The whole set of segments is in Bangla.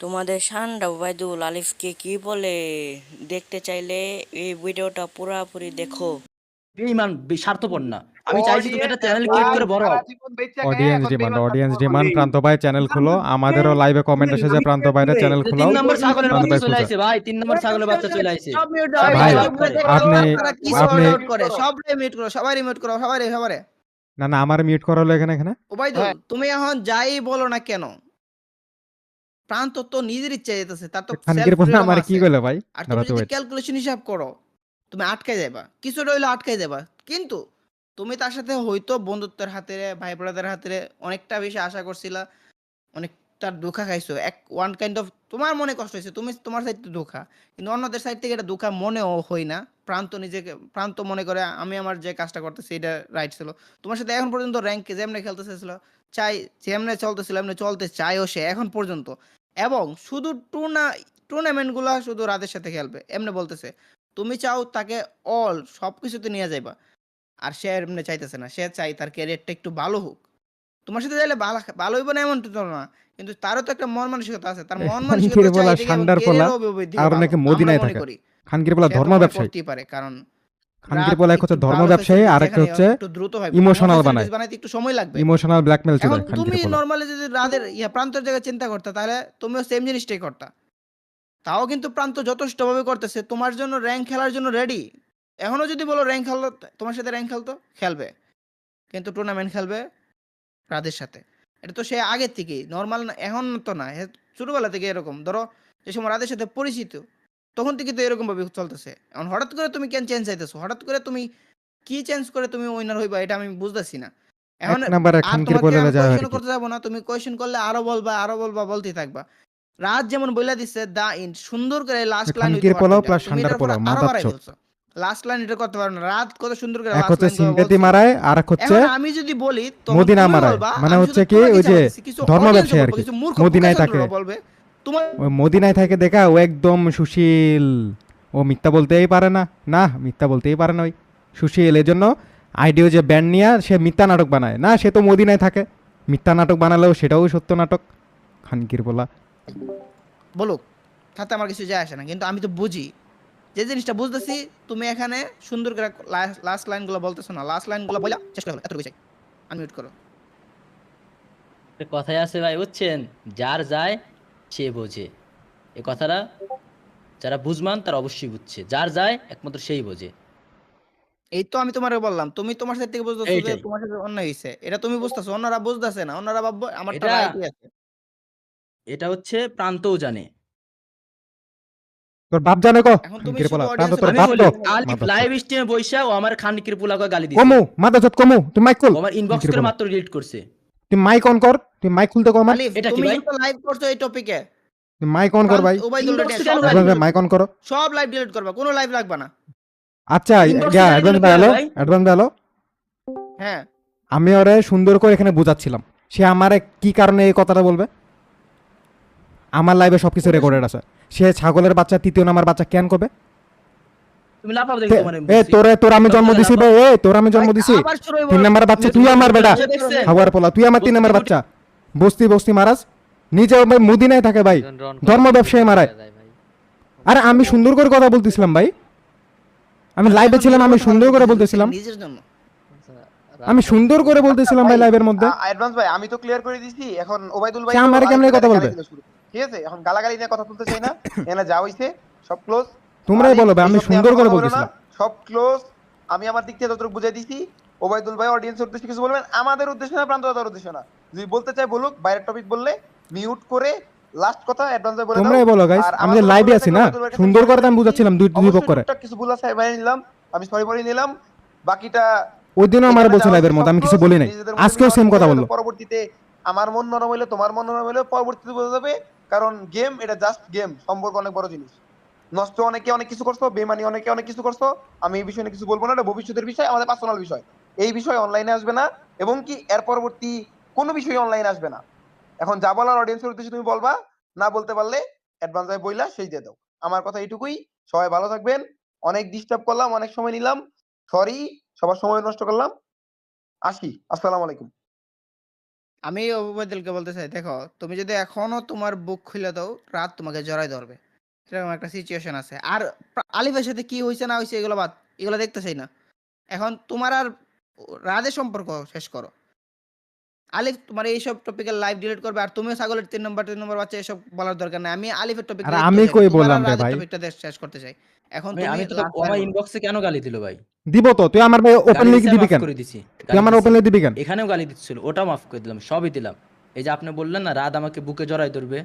তোমাদের শানরা ওবায়দুল আলিফকে কি বলে দেখতে চাইলে এই ভিডিওটা পুরাপুরি দেখো। বেঈমান বে- স্বার্থপর না। আমি চাইছি তুমি একটা চ্যানেল ক্রিয়েট করে বড় হও। অডিয়েন্স ডিমান্ড অডিয়েন্স ডিমান্ড প্রান্ত ভাই চ্যানেল খুলো। আমাদেরও লাইভে কমেন্ট এসেছে প্রান্ত ভাইরা চ্যানেল খুলো। তিন নম্বর ছাগলের বাচ্চা চলে। আসে। ভাই তিন নম্বর ছাগলের বাচ্চা চলে মিউট ভাই, আপনি আপনি আপনি করে? সব মিউট করো সবাই মিউট করো সবাই সবারে না না আমার মিউট করা হলো এখানে। এখানে ওবাইদুল তুমি এখন যাই বলো না কেন প্রান্ত তো নিজের ইচ্ছা যেতেছে তার তো আমার কি। ভাই? আর তুমি যদি ক্যালকুলেশন হিসাব করো তুমি আটকে যাবা কিছু রইলে আটকে যাবা কিন্তু তুমি তার সাথে হয়তো বন্ধুত্বের হাতে ভাই ব্রাদার হাতে অনেকটা বেশি আশা করছিলা অনেকটা ধোকা খাইছো। এক ওয়ান কাইন্ড অফ তোমার মনে কষ্ট হয়েছে তুমি তোমার সাইড ধোকা। কিন্তু অন্যদের সাইড থেকে এটা ধোকা মনেও হয় না। প্রান্ত নিজেকে প্রান্ত মনে করে আমি আমার যে কাজটা করতেছি এটা রাইট ছিল। তোমার সাথে এখন পর্যন্ত র্যাঙ্কে যেমনি খেলতে চাই যেমনি চলতেছিল এমনি চলতে চাইও সে এখন পর্যন্ত। এবং শুধু টুর্না টুর্নামেন্টগুলো শুধু রাতের সাথে খেলবে এমনি বলতেছে। তুমি চাও তাকে অল সব কিছুতে নিয়ে যাইবা। আর সে এমনি চাইতেছে না সে চাই তার ক্যারিয়ারটা একটু ভালো হোক। তোমার সাথে যাইলে ভালো ভালো হইব না এমন তো না কিন্তু তারও তো একটা মন মানসিকতা আছে। তার মন মানসিকতা আর নাকি মদিনায় থাকে। বলা ধর্ম ব্যবসায়ী। পারে কারণ খানকির এক হচ্ছে ধর্ম ব্যবসায়ী আর একটা হচ্ছে দ্রুত হয়। emotional বানায়। বানাইতে একটু সময় লাগবে। ইমোশনাল ব্ল্যাকমেল এখন তুমি নর্মালি যদি রাতের ইয়া প্রান্তের জায়গায় চিন্তা করতে তাহলে তুমিও সেম জিনিসটাই করতা। তাও কিন্তু প্রান্ত যথেষ্টভাবে করতেছে। তোমার জন্য র্যাঙ্ক খেলার জন্য রেডি এখনও যদি বলো র্যাঙ্ক খেলো তোমার সাথে র্যাঙ্ক খেলতো খেলবে। কিন্তু টুর্নামেন্ট খেলবে রাতের সাথে। এটা তো সে আগের থেকেই। নর্মাল এখন তো না। ছোটবেলা থেকে এরকম। ধরো যে সময় রাতের সাথে পরিচিত তখন থেকে তো এরকম ভাবে চলতেছে এখন হঠাৎ করে তুমি কেন চেঞ্জ চাইতেছো হঠাৎ করে তুমি কি চেঞ্জ করে তুমি উইনার হইবা এটা আমি বুঝতেছি না এখন এক নাম্বারে আর খানকির বলে করতে যাব না তুমি কোয়েশ্চেন করলে আরও বলবা আরও বলবা বলতেই থাকবা রাত যেমন বইলা দিচ্ছে দা ইন সুন্দর করে লাস্ট লাইন খানকির পোলাও plus ঠান্ডার পোলাও, মাথার চোখ। লাস্ট লাইন এটা করতে পারো না রাত কত সুন্দর করে গুলো সিম্পেতি বলছে। মারায় আর এক হচ্ছে এখন আমি যদি বলি তখন মদিনা মারায়। মানে হচ্ছে কি ওই যে ধর্ম ব্যবসায়ী আর কি। মদিনায় থাকে। বলবে তোমার মদিনায় থাকে দেখা ও একদম সুশীল। ও মিথ্যা বলতেই পারে না। না মিথ্যা বলতেই পারে না ওই সুশীল। এই জন্য আইডিও যে ব্যান্ড নিয়ে সে মিথ্যা নাটক বানায়। না সে তো মদিনায় থাকে। মিথ্যা নাটক বানালেও সেটাও সত্য নাটক। খানকির বলা। বলুক তাতে আমার কিছু যায় আসে না। কিন্তু আমি তো বুঝি। যে জিনিসটা বুঝতেছি তুমি এখানে সুন্দর করে লাস্ট লাইনগুলো বলতেছো না লাস্ট লাইনগুলো বলা চেষ্টা করো এতটুকু চাই। আনমিউট করো। কথাই আছে ভাই বুঝছেন? যার যায় সে বোঝে। এই কথাটা যারা বুঝমান তারা অবশ্যই বুঝছে। যার যায় একমাত্র সেই বোঝে। এই তো আমি তোমারে বললাম তুমি তোমার সাইড থেকে বুঝতেছো যে এইটাই। তোমার সাথে অন্যায় হইছে। এটা তুমি বুঝতেছো অন্যরা বুঝতেছে না অন্যরা ভাববো আমারটা এটা- রাইটই আছে। এটা হচ্ছে প্রান্তও জানে। তোর বাপ জানে কো। এখন তুমি শুধু audience প্রান্ত তোর এর আমি বাপ বলি। তো। আলিফ লাইভ স্ট্রিমে বইসা ও আমার খানকির পোলাকে গালি দিছে। কমু মাদা যত কমু তুই মাইক ও আমার ইনবক্স করে মাত্র ডিলিট করছে। তুই মাইক অন কর তুই মাইক খুলতে কর আমার আলিফ এটা কি তুমি ভাই? লাইভ করছ এই টপিকে তুই মাইক অন কর ভাই। দিবে? মাইক অন করো। সব লাইভ ডিলিট করবা কোনো লাইভ লাগবে না। আচ্ছা এ অ্যাডভান্স ভাই। অ্যাডভান্স হ্যালো হ্যাঁ। আমি ওরে সুন্দর করে এখানে বোঝাচ্ছিলাম। সে আমারে কি কারণে এই কথাটা বলবে? আমার লাইভে সবকিছু রেকর্ডেড আছে। সে ছাগলের বাচ্চা তৃতীয় নাম্বার বাচ্চা কেন করবে? তুমি লাফাও দেখি তে- এ তোরে তোর আমি জন্ম দিছি ভাই এ তোর আমি জন্ম দিছি। আবার শুরু হইবো। তিন নাম্বার বাচ্চা তুই আমার বেটা। হাওয়ার পোলা তুই আমার তিন নাম্বার বাচ্চা। বস্তি বস্তি মারাজ। নিজে ভাই মুদিনায় থাকে ভাই। ধর্ম ব্যবসায়ী মারায়। আরে আমি সুন্দর করে কথা বলতেছিলাম ভাই। আমি লাইভে ছিলাম আমি সুন্দর করে বলতেছিলাম। নিজের জন্য। আমি সুন্দর করে বলতেছিলাম ভাই লাইভের মধ্যে। অ্যাডভান্স ভাই আমি তো ক্লিয়ার করে দিছি। এখন ওবাইদুল ভাই সে আমারে কেমনে কথা বলবে? ঠিক আছে? এখন গালাগালি নিয়ে কথা তুলতে চাই না। যা হইছে সব ক্লোজ তোমরাই বলো ভাই আমি সুন্দর করে বলতেছিলাম। সব ক্লোজ আমি আমার দিক থেকে যতটুকু বুঝাই দিছি ওবাইদুল ভাই অডিয়েন্সের উদ্দেশ্যে কিছু বলবেন? আমাদের উদ্দেশ্য না প্রান্ত দাদার উদ্দেশ্য না। যদি বলতে চাই বলুক বাইরের টপিক বললে মিউট করে লাস্ট কথা অ্যাডভান্স ভাই বলে দাও। তোমরাই বলো গাইস আমি যে লাইভে আছি না সুন্দর করে আমি বুঝাচ্ছিলাম দুই দুই পক্ষ। করে কিছু ভুল আছে বাইরে নিলাম। আমি সরি বলে নিলাম। বাকিটা ওই দিনও আমার এখানে বলছে লাইভের মধ্যে আমি কিছু বলি নাই। আজকেও সেম কথা বলল। পরবর্তীতে। আমার মন নরম হইলে তোমার মন নরম হইলে পরবর্তীতে বোঝা যাবে কারণ গেম এটা জাস্ট গেম সম্পর্ক অনেক বড় জিনিস। নষ্ট অনেকে অনেক কিছু করছ বেমানি অনেকে অনেক কিছু করছ, আমি এই বিষয়ে কিছু বলব না, এটা ভবিষ্যতের বিষয়, আমাদের পার্সোনাল বিষয়। এই বিষয় অনলাইনে আসবে না, এবং কি এর পরবর্তী কোনো বিষয় অনলাইনে আসবে না। এখন যা বলার অডিয়েন্সের উদ্দেশ্যে তুমি বলবা, না বলতে পারলে অ্যাডভান্স ভাই বইলা সেই দিয়ে দাও। আমার কথা এইটুকুই, সবাই ভালো থাকবেন, অনেক ডিস্টার্ব করলাম, অনেক সময় নিলাম সরি সবার সময় নষ্ট করলাম। আসি, আসসালামু আলাইকুম। আমি ওবায়দুলকে বলতে চাই, দেখো, তুমি যদি এখনও তোমার বুক খুলে দাও, রাত তোমাকে জড়াই ধরবে। এরকম একটা সিচুয়েশন আছে। আর আলিফের সাথে কি হয়েছে না হয়েছে এগুলো বাদ এগুলো দেখতে চাই না। এখন তোমার আর রাজের সম্পর্ক শেষ করো। আলিফ তোমার এইসব টপিকের লাইভ ডিলিট করবে আর তুমিও ছাগলের তিন নম্বর তিন নম্বর বাচ্চা এসব বলার দরকার নাই। আমি আলিফের টপিক আর আমি কই বললাম রে ভাই? টপিকটা শেষ করতে চাই। এখন আমি- তুমি আমি তো আমার ইনবক্সে কেন গালি দিল ভাই? দিব তো তুই আমার গালি ওপেনলি দিবি কেন? করে দিছি তুই আমার ওপেনলি দিবি কেন? এখানেও গালি দিচ্ছিল ওটা মাফ করে দিলাম সবই দিলাম। এই যে আপনি বললেন না রাত আমাকে বুকে জড়াই ধরবে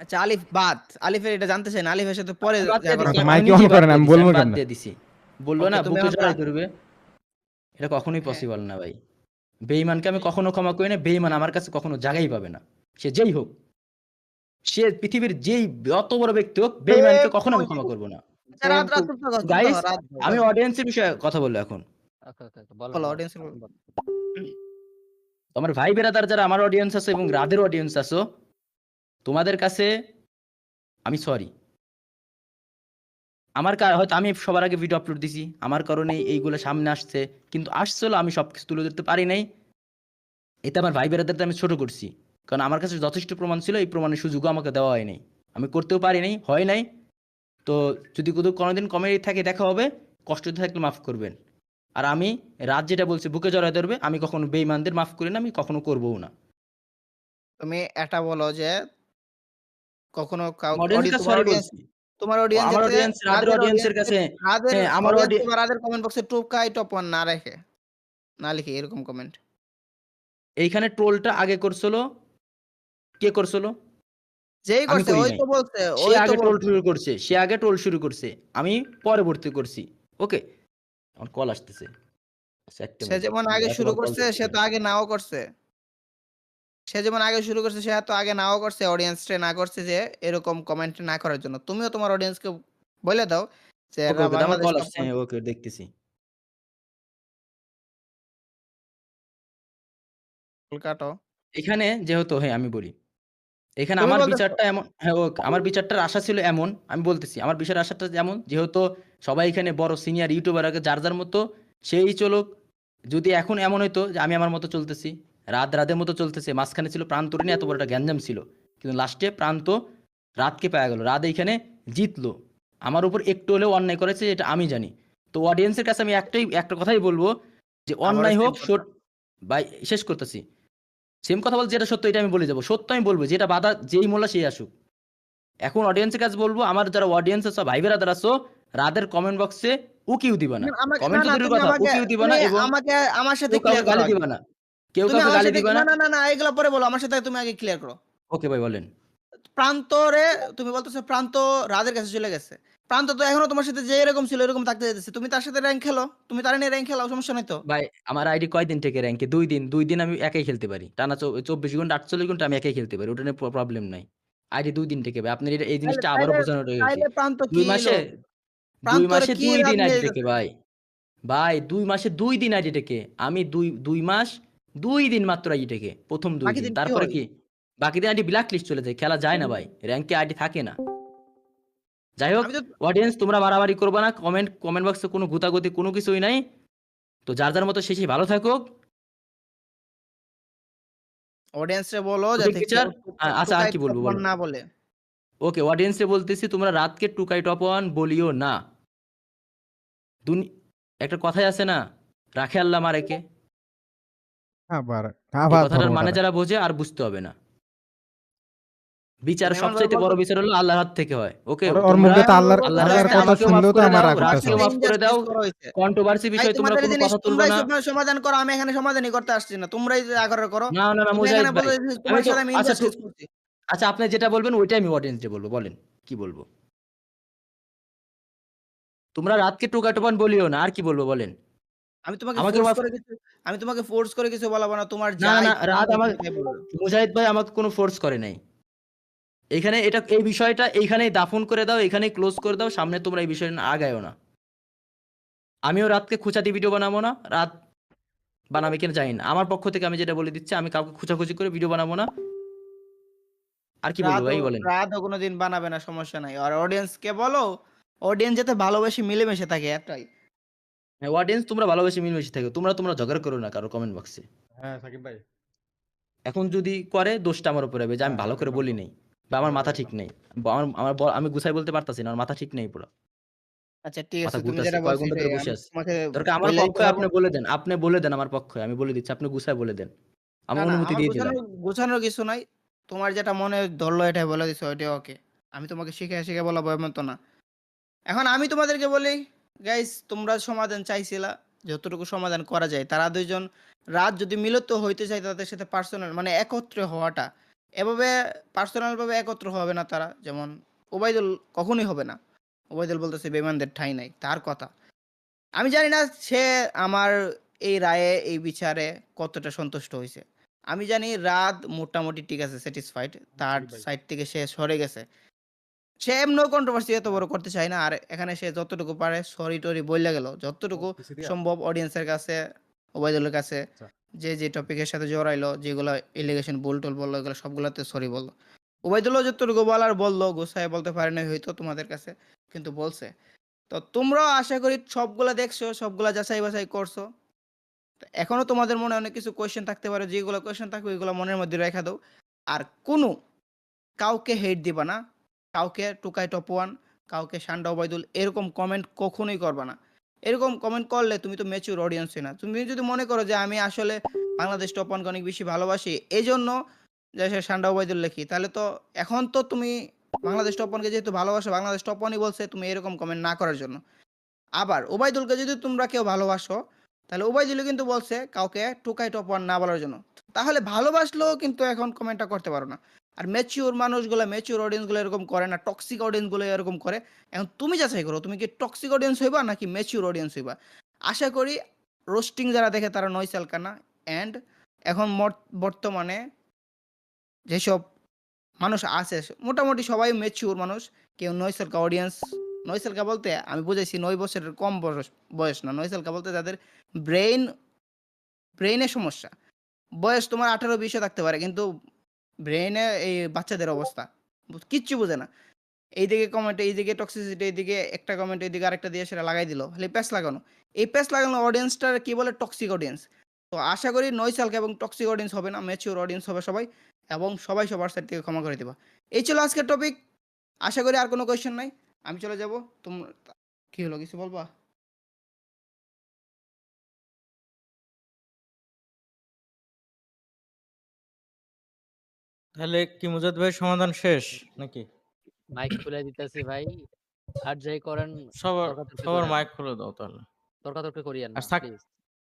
আচ্ছা আলিফ বাদ। আলিফের এটা জানতে চাই না আলিফের সাথে পরে। আচ্ছা, মাইকে আমি করেন, আমি বলব কেমনে? দিয়ে দিছি। বলল না বুকে জড়াই ধরবে। এটা কখনোই হ্যাঁ। পসিবল না ভাই। বেঈমানকে আমি কখনো ক্ষমা করি না বেঈমান আমার কাছে কখনো জায়গাই পাবে না। সে যেই হোক সে পৃথিবীর যেই অত বড় ব্যক্তি হোক বেঈমানকে কখনো আমি ক্ষমা করব না। আচ্ছা, থাকো, রাত আমি অডিয়েন্সের বিষয়ে কথা বলব এখন। বলো অডিয়েন্স তো আমার ভাই বেরাদার যারা আমার অডিয়েন্স আছে এবং রাদের অডিয়েন্স আছো তোমাদের কাছে আমি সরি আমার হয়তো আমি সবার আগে ভিডিও আপলোড দিছি। আমার কারণে এইগুলো সামনে আসছে। কিন্তু আসছিল, আমি সব কিছু তুলে ধরতে পারি নাই। এতে আমার ভাই বেরাদারদের আমি ছোট করছি। কারণ আমার কাছে যথেষ্ট প্রমাণ ছিল, এই প্রমাণের সুযোগও আমাকে দেওয়া হয় নাই। আমি করতেও পারি নাই, হয় নাই। তো যদি কোথাও কোনোদিন কমেডি থাকে, দেখা হবে। কষ্ট থাকলে মাফ করবেন। আর আমি রাত যেটা বলছি, বুকে জড়ায় ধরবে, আমি কখনো বেইমানদের মাফ করি না, আমি কখনো করবও না। তুমি এটা বলো যে কখনো তোমার অডিয়েন্স আমার অডিয়েন্স রাদের অডিয়েন্সের কাছে। হ্যাঁ, আমার audi- রাদের কমেন্ট বক্সে টুকাই টপ ওয়ান না রেখে। না লিখে এরকম কমেন্ট এইখানে ট্রোলটা আগে করছিল। কে করছিল? যেই করছে করি ওই তো বলছে ওই আগে ট্রোল শুরু করছে সে আগে ট্রোল শুরু করছে। আমি পরবর্তী করছি। ওকে? আমার কল আসতেছে। সে যেমন আগে শুরু করছে সে তো আগে নাও করছে। সে যেমন আগে শুরু করছে সে তো আগে নাও করছে অডিয়েন্স না করছে যে এরকম কমেন্ট না করার জন্য। তুমিও তোমার অডিয়েন্সকে বলে দাও যে ওকে দেখতেছি। কাটো এখানে যেহেতু হ্যাঁ আমি বলি। এখানে আমার বিচারটা এমন হ্যাঁ আমার বিচারটার আশা ছিল এমন আমি বলতেছি আমার বিচার আশাটা যেমন যেহেতু সবাই এখানে বড় সিনিয়র ইউটিউবার আগে যার যার মতো সেই চলুক। যদি এখন এমন হইতো যে আমি আমার মতো চলতেছি রাত রাতের মতো চলতেছে। মাঝখানে ছিল প্রান্ত নিয়ে এত বড় একটা গ্যাঞ্জাম ছিল। কিন্তু লাস্টে প্রান্ত রাতকে পাওয়া গেল। রাত এইখানে জিতলো। আমার উপর একটু হলেও অন্যায় করেছে এটা আমি জানি। তো অডিয়েন্সের কাছে আমি একটাই একটা কথাই বলব যে অন্যায় হোক ভাই শেষ করতেছি। সেম কথা বল যেটা সত্য এটা আমি বলে যাব। সত্য আমি বলব যেটা বাধা যেই মোল্লা সেই আসুক। এখন অডিয়েন্সের কাছে বলব আমার যারা অডিয়েন্স আছে ভাই বেরাদার আছো রাদের কমেন্ট বক্সে উকিও দিবা না। কমেন্ট কথা উকিও দিবা না এবং আমাকে আমার সাথে গালি দিবা না। কেউ কাউকে গালি দিবা না? না না না এগুলো পরে বলো আমার সাথে তুমি আগে ক্লিয়ার করো। ওকে ভাই বলেন। প্রান্তরে তুমি বলতেছো প্রান্ত রাজের কাছে চলে গেছে। প্রান্ত তো এখনও তোমার সাথে যে এরকম ছিল এরকম থাকতে যেতেছে তুমি তার সাথে র্যাঙ্ক খেলো তুমি তার নিয়ে র্যাঙ্ক খেলাও সমস্যা নাই তো? ভাই আমার আইডি কয়দিন থেকে র্যাঙ্কে দুই দিন দুই দিন আমি একাই খেলতে পারি। টানা চব্বিশ ঘণ্টা আটচল্লিশ ঘণ্টা আমি একাই খেলতে পারি ওটা নিয়ে প্রবলেম নাই। আইডি দুই দিন থেকে ভাই আপনার এই জিনিসটা আবারও বোঝানো গেছে। প্রান্ত কি দুই মাসে দুই মাসে দুই দিন আইডি থেকে ভাই। ভাই দুই মাসে দুই দিন আইডি থেকে। আমি দুই দুই মাস দুই দিন মাত্র আইডি থেকে প্রথম দুই দিন। তারপরে কি? বাকি দিন আইডি ব্ল্যাক লিস্ট চলে যায় খেলা যায় না ভাই র্যাঙ্কে আইডি থাকে না। যাই হোক অডিয়েন্স তোমরা বাড়াবাড়ি করবে না কমেন্ট কমেন্ট বক্সে কোনো গুতাগুতি কোনো কিছুই নাই। তো যার যার মতো শেষে ভালো থাকুক। অডিয়েন্সে বলো যাতে? আচ্ছা, আর কি বলব। না বলে। ওকে অডিয়েন্সে বলতেছি তোমরা রাতকে টুকাই টপন বলিও না। দুনি- একটা কথাই আছে না রাখে আল্লাহ মারেকে। আবার এই আবার কথাটার মানে যারা বোঝে আর বুঝতে হবে না। বিচার সবচাইতে ভাবে বড় বিচার হলো আল্লাহর হাত থেকে হয়। ওকে ওর- ওর মুখে তো আল্লাহর আল্লাহর আল্লাহর রাস্তায় কথা আমাকেও মাফ শুনলেও তো করে আমার দাও, রাগ উঠতেছে মাফ করে দাও। কন্ট্রোভার্সি ভাই, বিষয়ে তোমরা তোমাদের কোনো জিনিস কথা তুলবে তোমরাই না। সব- সমাধান করো আমি এখানে সমাধানই করতে আসছি না। তোমরাই যে করো। না না না তুমি মুজাহিদ এখানে ভাই। বলে তোমার তো- সাথে আমি আচ্ছা, করছি। আচ্ছা আপনি যেটা বলবেন ওইটাই আমি অডিয়েন্সে বলব। বলেন কি বলব? তোমরা রাতকে টোকা টোপান বলিও না আর কি বলব বলেন? আমি তোমাকে আমাকে ফোর্স করে কিছু আমি তোমাকে ফোর্স করে কিছু বলাবো না তোমার না, যা না, রাত আমার- মুজাহিদ ভাই আমাকে কোনো ফোর্স করে নাই। এখানে এটা এই বিষয়টা এইখানেই দাফন করে দাও এখানেই ক্লোজ করে দাও সামনে তোমরা এই বিষয় আগায়ও না। আমিও রাতকে খুঁচাতি ভিডিও বানাবো না রাত বানাবে কিনা জানি না। আমার পক্ষ থেকে আমি যেটা বলে দিচ্ছি আমি কাউকে খুঁচাখুচি করে ভিডিও বানাবো না। আর কি বলব ভাই বলেন। রাতও কোনোদিন বানাবে না সমস্যা নাই। আর অডিয়েন্স কে বলো অডিয়েন্স যাতে ভালোবেসে মিলেমিশে থাকে একটাই। হ্যাঁ অডিয়েন্স তোমরা ভালোবেসে মিলেমিশে থাকো। তোমরা তোমরা ঝগড়া করো না কারও কমেন্ট বক্সে হ্যাঁ সাকিব ভাই। এখন যদি করে দোষটা আমার উপরে হবে যে আমি ভালো করে বলি নাই বা আমার মাথা ঠিক নেই। আমার আমার আমি গুছাই বলতে পারতাছি না আমার মাথা ঠিক নেই পুরো। আচ্ছা ঠিক আছে তুমি যেটা দরকার আমার পক্ষে আপনি বলে দেন আপনি বলে দেন আমার পক্ষে আমি বলে দিচ্ছি আপনি গুছাই বলে দেন। আমি অনুমতি দিয়ে দিলাম। গোছানোর- কিছু নাই। তোমার যেটা মনে ধরলো এটাই বলে দিছো ওইটাই ওকে আমি তোমাকে শিখে শিখে বলা এমন তো না। এখন আমি তোমাদেরকে বলি গাইস তোমরা সমাধান চাইছিলা যতটুকু সমাধান করা যায়। তারা দুইজন রাত যদি মিলিত হইতে চায় তাদের সাথে পার্সোনাল মানে একত্রে হওয়াটা। এভাবে পার্সোনাল ভাবে একত্র হবে না তারা। যেমন ওবায়দুল কখনোই হবে না। ওবায়দুল বলতেছে বেমানদের ঠাঁই নাই। তার কথা। আমি জানি না সে আমার এই রায়ে এই বিচারে কতটা সন্তুষ্ট হয়েছে আমি জানি রাত মোটামুটি ঠিক আছে স্যাটিসফাইড তার সাইড থেকে সে সরে গেছে। সে এমনও কন্ট্রোভার্সি এত বড় করতে চায় না আর এখানে সে যতটুকু পারে সরি টরি বললে গেল। যতটুকু সম্ভব অডিয়েন্সের কাছে ওবায়দুলের কাছে আচ্ছা। যে যে টপিকের সাথে জড়াইলো যেগুলো এলিগেশন ভুল টুল বলল এগুলো সবগুলোতে সরি বলল। ওবায়দুল্লাহ যতটুকু বলার বলল গোসায় বলতে পারে না হয়তো তোমাদের কাছে কিন্তু বলছে। তো তোমরাও আশা করি সবগুলা দেখছ সবগুলা যাচাই বাছাই করছ। এখনও তোমাদের মনে অনেক কিছু কোয়েশ্চেন থাকতে পারে যেগুলো কোয়েশ্চেন থাকবে ওইগুলো মনের মধ্যে রেখে দাও। আর কোনো কাউকে হেট দিবা না। কাউকে টুকাই টপ ওয়ান কাউকে সান্ডা ওবায়দুল, এরকম কমেন্ট কখনোই করবা না। এরকম কমেন্ট করলে তুমি তো ম্যাচিউর অডিয়েন্সই না। তুমি যদি মনে করো যে আমি আসলে বাংলাদেশ টপ ওয়ানকে অনেক বেশি ভালোবাসি এই জন্য যে সে সান্ডা ওবায়দুল লেখি, তাহলে তো এখন তো তুমি বাংলাদেশ টপ ওয়ানকে যেহেতু ভালোবাসো, বাংলাদেশ টপ ওয়ানই বলছে, তুমি এরকম কমেন্ট না করার জন্য। আবার ওবায়দুলকে যদি তোমরা কেউ ভালোবাসো, তাহলে ওবায়দুল কিন্তু বলছে কাউকে টুকাই টপ ওয়ান না বলার জন্য। তাহলে ভালোবাসলেও কিন্তু এখন কমেন্টটা করতে পারো না। আর ম্যাচিওর মানুষগুলো ম্যাচিওর অডিয়েন্সগুলো এরকম করে না টক্সিক অডিয়েন্সগুলো এরকম করে। এখন তুমি যাচাই করো, তুমি কি টক্সিক অডিয়েন্স হইবা নাকি ম্যাচিওর অডিয়েন্স হইবা? আশা করি রোস্টিং যারা দেখে তারা নয় সালকানা অ্যান্ড এখন বর্তমানে যেসব মানুষ আছে, মোটামুটি সবাই ম্যাচিওর মানুষ। কেউ নয় সালকা অডিয়েন্স নয় সালকা বলতে আমি বুঝাইছি নয় বছরের কম বয়স বয়স না, নয় সালকা বলতে যাদের ব্রেইন ব্রেইনের সমস্যা। বয়স তোমার আঠারো, বিশও থাকতে পারে, কিন্তু ব্রেইনে এই বাচ্চাদের অবস্থা। কিচ্ছু বোঝে না। এইদিকে কমেন্ট এইদিকে টক্সিসিটি এইদিকে একটা কমেন্ট এইদিকে আরেকটা দিয়ে সেটা লাগাই দিল। খালি প্যাচ লাগানো। এই প্যাচ লাগানো অডিয়েন্সটার কি বলে? টক্সিক অডিয়েন্স তো আশা করি নয় সালকে এবং টক্সিক অডিয়েন্স হবে না ম্যাচিওর অডিয়েন্স হবে সবাই এবং সবাই সবার সাইড থেকে ক্ষমা করে দেবা। এই ছিল আজকের টপিক আশা করি আর কোনো কোয়েশ্চেন নাই। আমি চলে যাব। তোমরা কি হলো? কিছু বলবা? তাহলে কি মুজাদ ভাই সমাধান শেষ নাকি? মাইক খুলে দিতেছি ভাই। আর যাই করেন সবার সবার মাইক খুলে দাও তাহলে। তর্কাতর্কি করিয়েন আর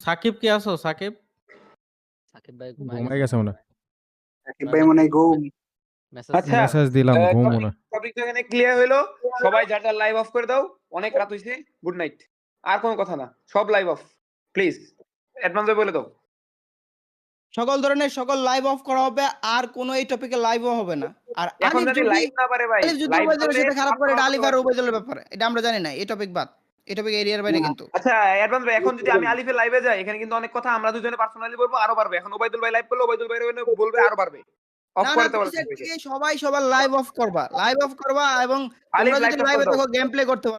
সাকিব কি আছো? সাকিব? সাকিব ভাই ঘুমাই গেছে। মনে সাকিব ভাই মনে ঘুম। মেসেজ আচ্ছা। মেসেজ দিলাম ঘুম মনে টপিক তো এখানে ক্লিয়ার হইল। সবাই যার যার লাইভ অফ করে দাও। অনেক রাত হইছে। গুড নাইট আর কোনো কথা না। সব লাইভ অফ প্লিজ অ্যাডভান্স বলে দাও। সকল ধরনের সকল লাইভ অফ করা হবে আর কোনো এই টপিকে লাইভও হবে না। আর এখন যদি লাইভ না পারে ভাই যদি করলে সাথে খারাপ করে এটা আলিফ আর ওবায়দুলের ব্যাপার এটা আমরা জানি না এই টপিক বাদ। এই টপিক এরিয়ার বাইরে কিন্তু। আচ্ছা অ্যাডভান্স ভাই এখন যদি আমি আলিফের লাইভে যাই এখানে কিন্তু অনেক কথা আমরা দুজনে পার্সোনালি বলব আরও বাড়বে। এখন ওবাইদুল ভাই লাইভ করলে ওবাইদুল ভাই বলবে আরও বাড়বে। অফ করতে পারবে সবাই সবার লাইভ অফ করবা লাইভ অফ করবা এবং তোমরা লাইভ যদি লাইভে দেখো গেম প্লে করতে